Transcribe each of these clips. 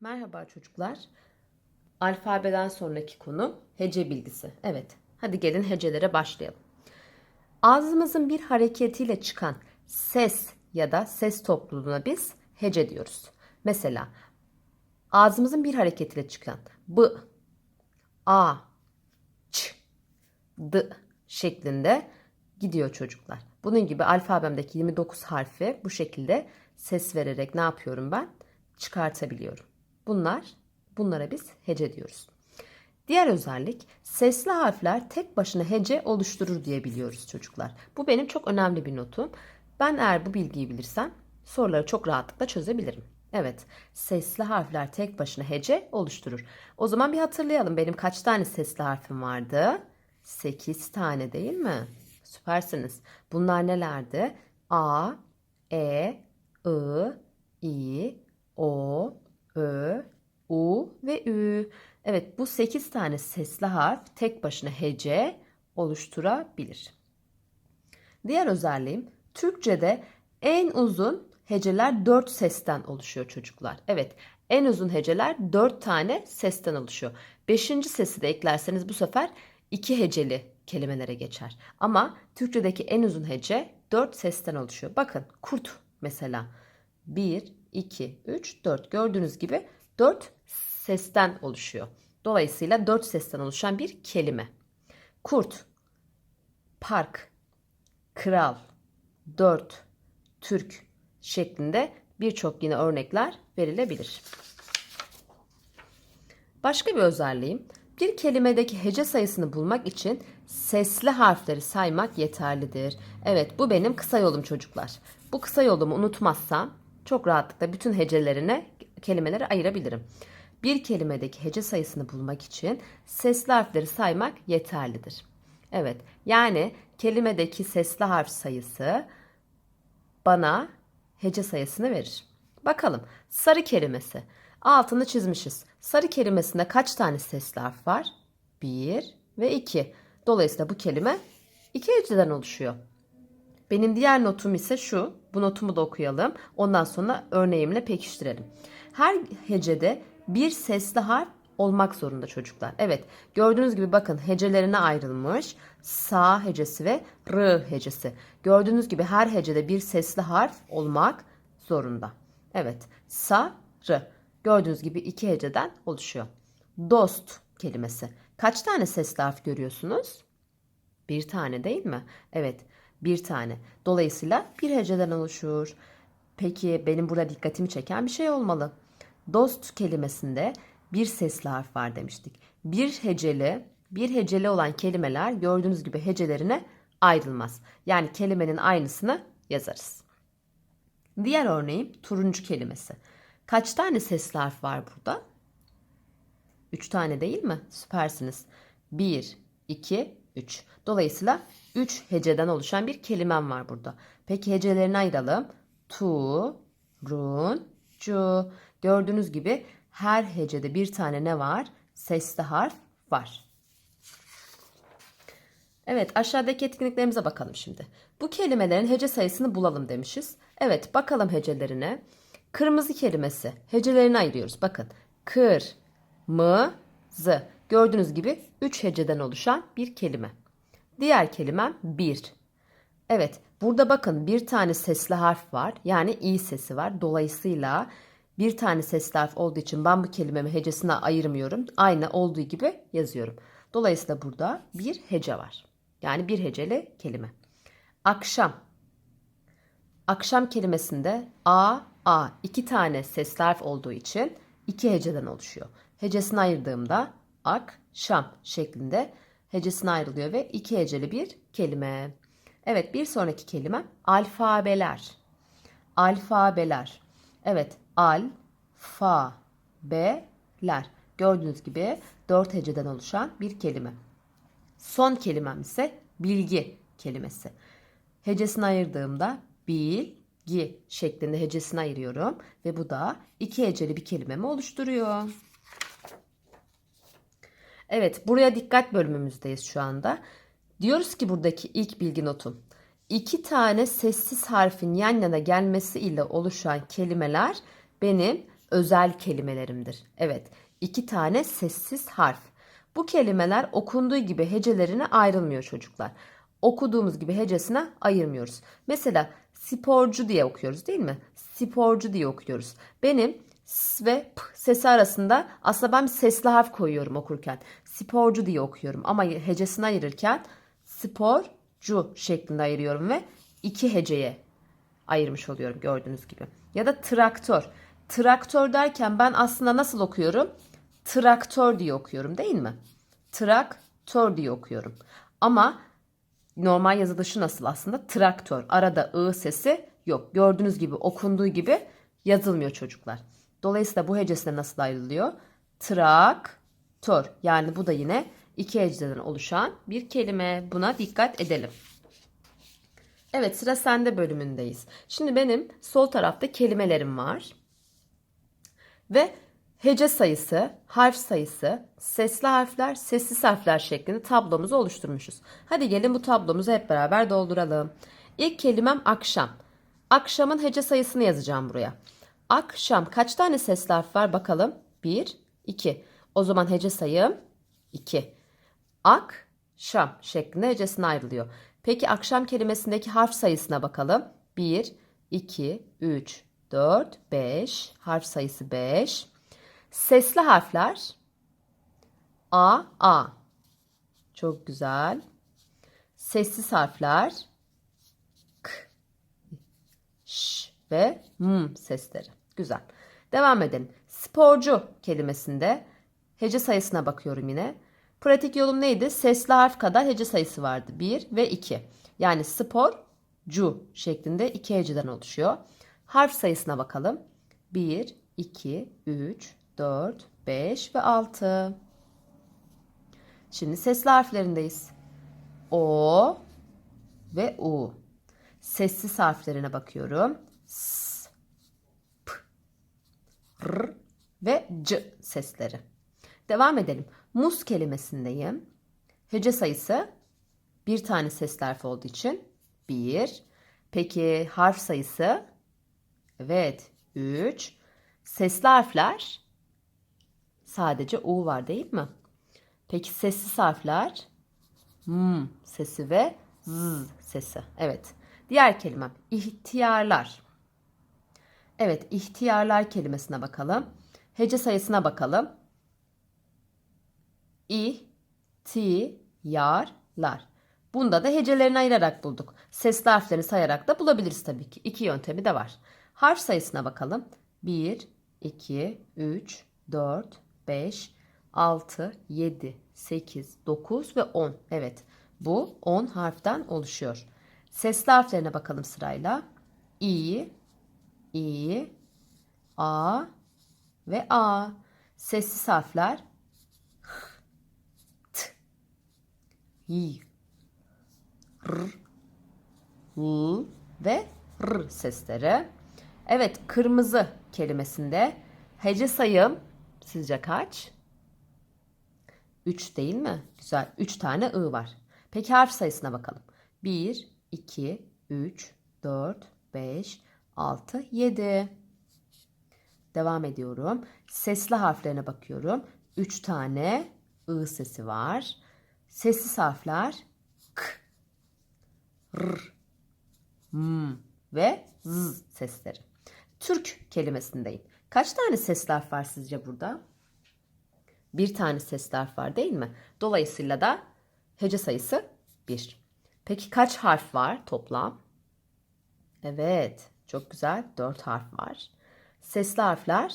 Merhaba çocuklar. Alfabeden sonraki konu hece bilgisi. Evet, hadi gelin hecelere başlayalım. Ağzımızın bir hareketiyle çıkan ses ya da ses topluluğuna biz hece diyoruz. Mesela ağzımızın bir hareketiyle çıkan b, a, ç, d şeklinde gidiyor çocuklar. Bunun gibi alfabemdeki 29 harfi bu şekilde ses vererek ne yapıyorum ben? Çıkartabiliyorum. Bunlar, bunlara biz hece diyoruz. Diğer özellik sesli harfler tek başına hece oluşturur diye biliyoruz çocuklar. Bu benim çok önemli bir notum. Ben eğer bu bilgiyi bilirsem soruları çok rahatlıkla çözebilirim. Evet, sesli harfler tek başına hece oluşturur. O zaman bir hatırlayalım. Benim kaç tane sesli harfim vardı? 8 tane değil mi? Süpersiniz. Bunlar nelerdi? A, E, I, I, O, Ö, U ve Ü. Evet bu 8 tane sesli harf tek başına hece oluşturabilir. Diğer özelliğim Türkçe'de en uzun heceler 4 sesten oluşuyor çocuklar. Evet en uzun heceler 4 tane sesten oluşuyor. 5. sesi de eklerseniz bu sefer 2 heceli kelimelere geçer. Ama Türkçedeki en uzun hece 4 sesten oluşuyor. Bakın kurt mesela 1, 2, 3, 4 gördüğünüz gibi 4 sesten oluşuyor. Dolayısıyla 4 sesten oluşan bir kelime. Kurt, park, kral, dört, Türk şeklinde birçok yine örnekler verilebilir. Başka bir özelliğim bir kelimedeki hece sayısını bulmak için sesli harfleri saymak yeterlidir. Evet bu benim kısa yolum çocuklar. Bu kısa yolumu unutmazsam çok rahatlıkla bütün hecelerine kelimeleri ayırabilirim. Bir kelimedeki hece sayısını bulmak için sesli harfleri saymak yeterlidir. Evet yani kelimedeki sesli harf sayısı bana hece sayısını verir. Bakalım sarı kelimesi. Altını çizmişiz. Sarı kelimesinde kaç tane sesli harf var? 1 ve 2. Dolayısıyla bu kelime iki heceden oluşuyor. Benim diğer notum ise şu. Bu notumu da okuyalım. Ondan sonra örneğimle pekiştirelim. Her hecede bir sesli harf olmak zorunda çocuklar. Evet gördüğünüz gibi bakın hecelerine ayrılmış. Sa hecesi ve r hecesi. Gördüğünüz gibi her hecede bir sesli harf olmak zorunda. Evet sa r. Gördüğünüz gibi iki heceden oluşuyor. Dost kelimesi. Kaç tane sesli harf görüyorsunuz? Bir tane değil mi? Evet bir tane. Dolayısıyla bir heceden oluşur. Peki benim burada dikkatimi çeken bir şey olmalı. Dost kelimesinde bir sesli harf var demiştik. Bir heceli, bir heceli olan kelimeler gördüğünüz gibi hecelerine ayrılmaz. Yani kelimenin aynısını yazarız. Diğer örneğim turuncu kelimesi. Kaç tane sesli harf var burada? Üç tane değil mi? Süpersiniz. Bir, iki, üç. Dolayısıyla üç heceden oluşan bir kelimem var burada. Peki hecelerini ayıralım. Tu, run, cu. Gördüğünüz gibi her hecede bir tane ne var? Sesli harf var. Evet aşağıdaki etkinliklerimize bakalım şimdi. Bu kelimelerin hece sayısını bulalım demişiz. Evet bakalım hecelerine. Kırmızı kelimesi. Hecelerini ayırıyoruz. Bakın. Kır, mı, zı. Gördüğünüz gibi 3 heceden oluşan bir kelime. Diğer kelimem bir. Evet burada bakın bir tane sesli harf var. Yani i sesi var. Dolayısıyla bir tane sesli harf olduğu için ben bu kelimemi hecesine ayırmıyorum. Aynı olduğu gibi yazıyorum. Dolayısıyla burada bir hece var. Yani bir heceli kelime. Akşam. Akşam kelimesinde a, a iki tane sesli harf olduğu için iki heceden oluşuyor. Hecesini ayırdığımda akşam şeklinde hecesine ayrılıyor ve iki heceli bir kelime. Evet bir sonraki kelime alfabeler. Alfabeler. Evet al, fa, be, ler. Gördüğünüz gibi dört heceden oluşan bir kelime. Son kelimem ise bilgi kelimesi. Hecesini ayırdığımda bilgi şeklinde hecesini ayırıyorum ve bu da iki heceli bir kelimemi oluşturuyor. Evet, buraya dikkat bölümümüzdeyiz şu anda. Diyoruz ki buradaki ilk bilgi notum. İki tane sessiz harfin yan yana gelmesi ile oluşan kelimeler benim özel kelimelerimdir. Evet, iki tane sessiz harf. Bu kelimeler okunduğu gibi hecelerine ayrılmıyor çocuklar. Okuduğumuz gibi hecesine ayırmıyoruz. Mesela sporcu diye okuyoruz değil mi? Sporcu diye okuyoruz. Benim s ve p sesi arasında aslında ben bir sesli harf koyuyorum okurken. Sporcu diye okuyorum ama hecesini ayırırken sporcu şeklinde ayırıyorum ve iki heceye ayırmış oluyorum gördüğünüz gibi. Ya da traktör. Traktör derken ben aslında nasıl okuyorum? Traktör diye okuyorum değil mi? Traktör diye okuyorum. Ama normal yazılışı nasıl aslında? Traktör. Arada ı sesi yok. Gördüğünüz gibi okunduğu gibi yazılmıyor çocuklar. Dolayısıyla bu hecesine nasıl ayrılıyor? Traktör. Yani bu da yine iki heceden oluşan bir kelime. Buna dikkat edelim. Evet sıra sende bölümündeyiz. Şimdi benim sol tarafta kelimelerim var. Ve hece sayısı, harf sayısı, sesli harfler, sessiz harfler şeklinde tablomuzu oluşturmuşuz. Hadi gelin bu tablomuzu hep beraber dolduralım. İlk kelimem akşam. Akşamın hece sayısını yazacağım buraya. Akşam kaç tane sesli harf var bakalım? 1, 2. O zaman hece sayım 2. Akşam şeklinde hecesine ayrılıyor. Peki akşam kelimesindeki harf sayısına bakalım. 1, 2, 3, 4, 5. Harf sayısı 5. Sesli harfler A, A. Çok güzel. Sessiz harfler K, Ş ve M sesleri. Güzel. Devam edelim. Sporcu kelimesinde hece sayısına bakıyorum yine. Pratik yolum neydi? Sesli harf kadar hece sayısı vardı. 1 ve 2. Yani sporcu şeklinde iki heceden oluşuyor. Harf sayısına bakalım. 1, 2, 3, 4, 5 ve 6. Şimdi sesli harflerindeyiz. O ve U. Sessiz harflerine bakıyorum. S, P, R ve C sesleri. Devam edelim. Muz kelimesindeyim. Hece sayısı bir tane sesli harf olduğu için 1. Peki harf sayısı? Evet 3. Sesli harfler sadece U var değil mi? Peki sessiz harfler? M sesi ve Z sesi. Evet. Diğer kelimem ihtiyarlar. Evet ihtiyarlar kelimesine bakalım. Hece sayısına bakalım. İhtiyarlar. Bunda da hecelerini ayırarak bulduk. Sesli harflerini sayarak da bulabiliriz tabii ki. İki yöntemi de var. Harf sayısına bakalım. 1, 2, 3, 4, 5, 6, 7, 8, 9 ve 10. Evet bu 10 harften oluşuyor. Sesli harflerine bakalım sırayla. İ, İ, A ve A. Sessiz harfler y, r, l ve r sesleri. Evet, kırmızı kelimesinde hece sayım sizce kaç? 3 değil mi? Güzel. 3 tane ı var. Peki harf sayısına bakalım. 1, 2, 3, 4, 5, 6, 7. Devam ediyorum. Sesli harflerine bakıyorum. 3 tane ı sesi var. Sessiz harfler k, r, m ve z sesleri. Türk kelimesindeyim. Kaç tane sesli harf var sizce burada? Bir tane sesli harf var değil mi? Dolayısıyla da hece sayısı 1. Peki kaç harf var toplam? Evet, çok güzel. 4 harf var. Sesli harfler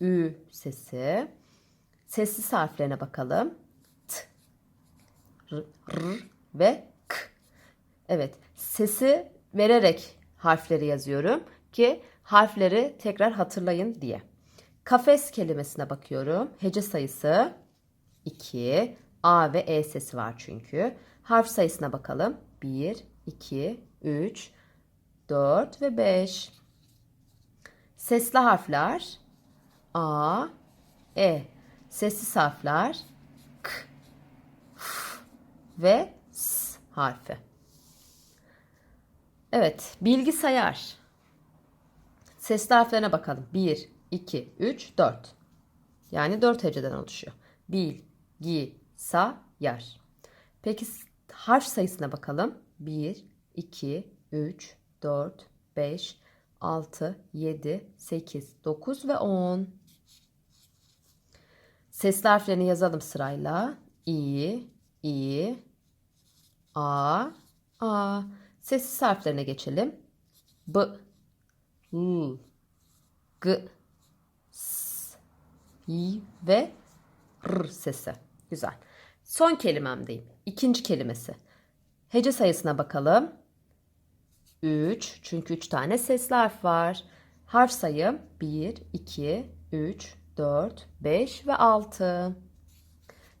ü sesi. Sessiz harflerine bakalım. T, r, r ve k. Evet, sesi vererek harfleri yazıyorum ki harfleri tekrar hatırlayın diye. Kafes kelimesine bakıyorum. Hece sayısı 2. A ve E sesi var çünkü. Harf sayısına bakalım. 1, 2, 3, 4 ve 5. Sesli harfler A, E. Sessiz harfler K, F ve S harfi. Evet, bilgisayar. Sesli harflerine bakalım. 1, 2, 3, 4. Yani 4 heceden oluşuyor. Bil, gi, sa, yar. Peki harf sayısına bakalım. 1, 2, 3, 4, 5, 6, 7, 8, 9 ve 10. Sesli harflerini yazalım sırayla. İ, İ, A, A. Sessiz harflerine geçelim. B, L, G, S, Y ve R sesi. Güzel. Son kelimemdeyim. İkinci kelimesi. Hece sayısına bakalım. 3. Çünkü 3 tane sesli harf var. Harf sayım 1, 2, 3, 4, 5 ve 6.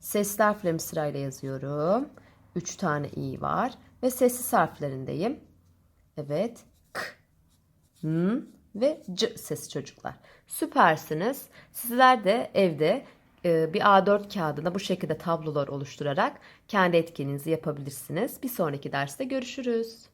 Sesli harflerimi sırayla yazıyorum. 3 tane i var ve sessiz harflerindeyim. Evet. N ve c sesi çocuklar. Süpersiniz. Sizler de evde e, bir A4 kağıdına bu şekilde tablolar oluşturarak kendi etkinliğinizi yapabilirsiniz. Bir sonraki derste görüşürüz.